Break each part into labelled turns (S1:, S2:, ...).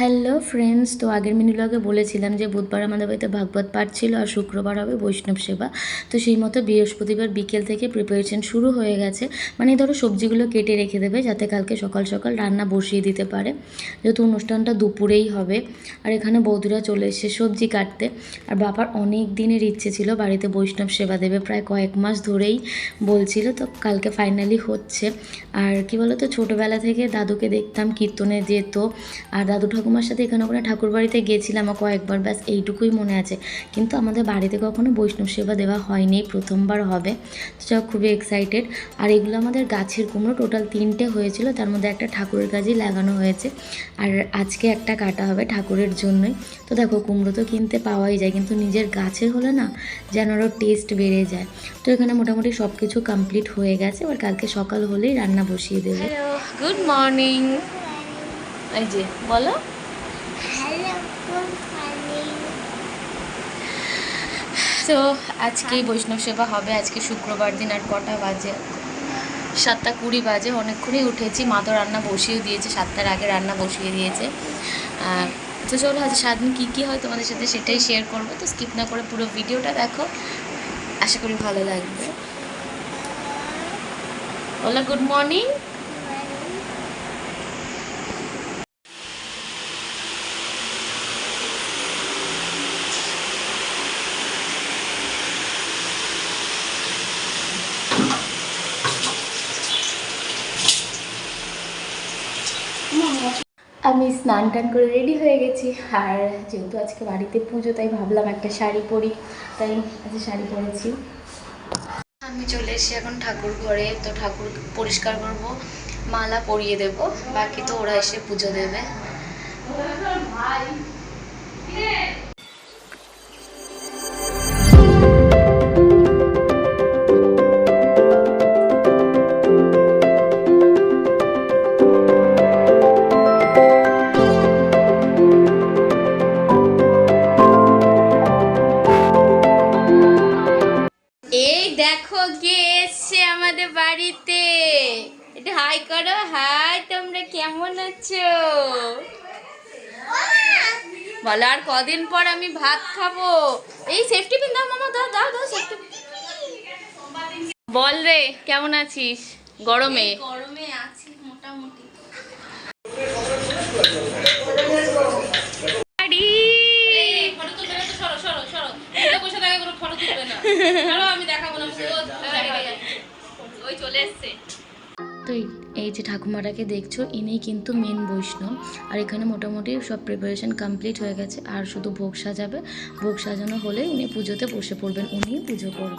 S1: Hello friends তো আগের মিনিলগে বলেছিলাম যে বুধবার আমাদের বাড়িতে ভাগবত পাঠ ছিল আর শুক্রবার হবে বৈষ্ণব সেবা। তো সেই মতো বৃহস্পতিবার বিকেল থেকে প্রিপারেশন শুরু হয়ে গেছে। মানে ধরো সবজিগুলো কেটে রেখে দেবে যাতে কালকে সকাল সকাল রান্না বসিয়ে দিতে পারে। যেহেতু অনুষ্ঠানটা দুপুরেই হবে। আর এখানে বৌদিরা চলে এসেছে সবজি কাটতে। আর বাবার অনেক দিনের ইচ্ছে ছিল বাড়িতে বৈষ্ণব সেবা দেবে। প্রায় কয়েক মাস ধরেই বলছিল। তো কালকে ফাইনালি হচ্ছে। আর কি বলতো? ছোটোবেলা থেকে দাদুকে দেখতাম, কীর্তনে যেত। আর দাদু ঠাকুমার সাথে এখানে ওখানে ঠাকুর বাড়িতে গেছিলাম কয়েকবার ব্যাস এইটুকুই মনে আছে। কিন্তু আমাদের বাড়িতে কখনো বৈষ্ণব সেবা দেওয়া হয়নি, প্রথমবার হবে। তো খুবই এক্সাইটেড আর এগুলো আমাদের গাছের কুমড়ো টোটাল তিনটে হয়েছিল, তার মধ্যে একটা ঠাকুরের কাজেই লাগানো হয়েছে। আর আজকে একটা কাটা হবে ঠাকুরের জন্যই। তো দেখো, কুমড়ো তো কিনতে পাওয়াই যায়, কিন্তু নিজের গাছের হলে না যেন আরও টেস্ট বেড়ে যায়। তো এখানে মোটামুটি সব কিছু কমপ্লিট হয়ে গেছে, এবার কালকে সকাল হলেই রান্না বসিয়ে দেবে। গুড মর্নিং এই যে, বলো. তো আজকেই বৈষ্ণব সেবা হবে, আজকে শুক্রবার দিন আর কটা বাজে? সাতটা কুড়ি বাজে, অনেকক্ষণই উঠেছি। মা তো রান্না বসিয়ে দিয়েছে, সাতটার আগে রান্না বসিয়ে দিয়েছে। তো চলো, আজ সারাদিন কী কী হয় তোমাদের সাথে সেটাই শেয়ার করব। তো স্কিপ না করে পুরো ভিডিওটা দেখো। আশা করি ভালো লাগবে। বলো গুড মর্নিং আমি স্নান টান করে রেডি হয়ে গেছি। আর যেহেতু আজকে বাড়িতে পুজো, তাই ভাবলাম একটা শাড়ি পরি। তাই আজকে শাড়ি পরেছি। আমি চলে এসেছি এখন ঠাকুর ঘরে, তো ঠাকুর পরিষ্কার করব, মালা পরিয়ে দেব। বাকি তো ওরা এসে পুজো দেবে। হাই করো হাই তোমরা কেমন আছো? বলো আর কদিন পর আমি ভাত খাব? এই সেফটি পিন দাও মামা দাও দাও দাও সেফটি বল রে কেমন আছিস? গরমে?
S2: গরমে আছি মোটামুটি।
S3: আমি দেখাবো না। ওই চলে এসছে।
S1: তো এই- যে ঠাকুমাটাকে দেখছ, ইনি কিন্তু মেন বৈষ্ণব। আর এখানে মোটামুটি সব প্রিপারেশন কমপ্লিট হয়ে গেছে, আর শুধু ভোগ সাজাবে। ভোগ সাজানো হলে উনি পুজোতে বসে পড়বেন উনি পুজো করবেন।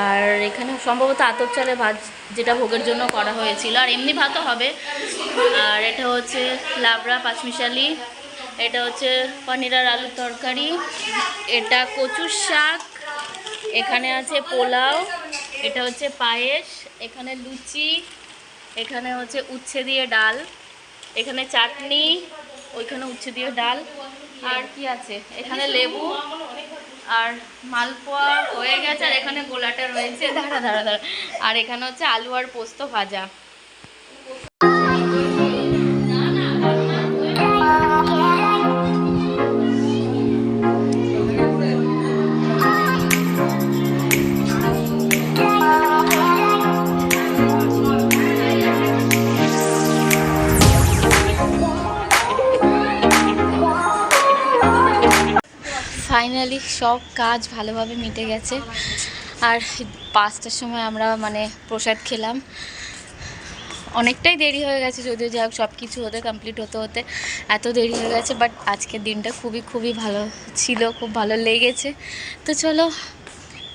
S3: আর এখানে সম্ভবত আতপ চালে ভাজ যেটা ভোগের জন্য করা হয়েছিল, আর এমনি ভাতও হবে। আর এটা হচ্ছে লাবড়া পাঁচমিশালি, এটা হচ্ছে পনির আর আলুর তরকারি, এটা কচুর শাক, এখানে আছে পোলাও, এটা হচ্ছে পায়েস, এখানে লুচি, এখানে হচ্ছে উচ্ছে দিয়ে ডাল, এখানে চাটনি, ওইখানে উচ্ছে দিয়ে ডাল, আর কি আছে? এখানে লেবু আর মালপোয়া হয়ে গেছে, আর এখানে গোলাটা রয়েছে। দাঁড়া দাঁড়া দাঁড়া। আর এখানে হচ্ছে আলু আর পোস্ত ভাজা। ফাইনালি সব কাজ ভালোভাবে মিটে গেছে। আর পাঁচটার সময় আমরা মানে প্রসাদ খেলাম। অনেকটাই দেরি হয়ে গেছে যদিও যাই হোক সব কিছু হতে কমপ্লিট হতে হতে এত দেরি হয়ে গেছে বাট আজকের দিনটা খুবই খুবই ভালো ছিল খুব ভালো লেগেছে। তো চলো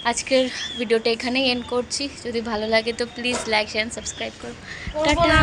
S3: আজকের ভিডিওটা এখানেই এন্ড করছি। যদি ভালো লাগে তো প্লিজ লাইক শেয়ার সাবস্ক্রাইব করো। টাটা।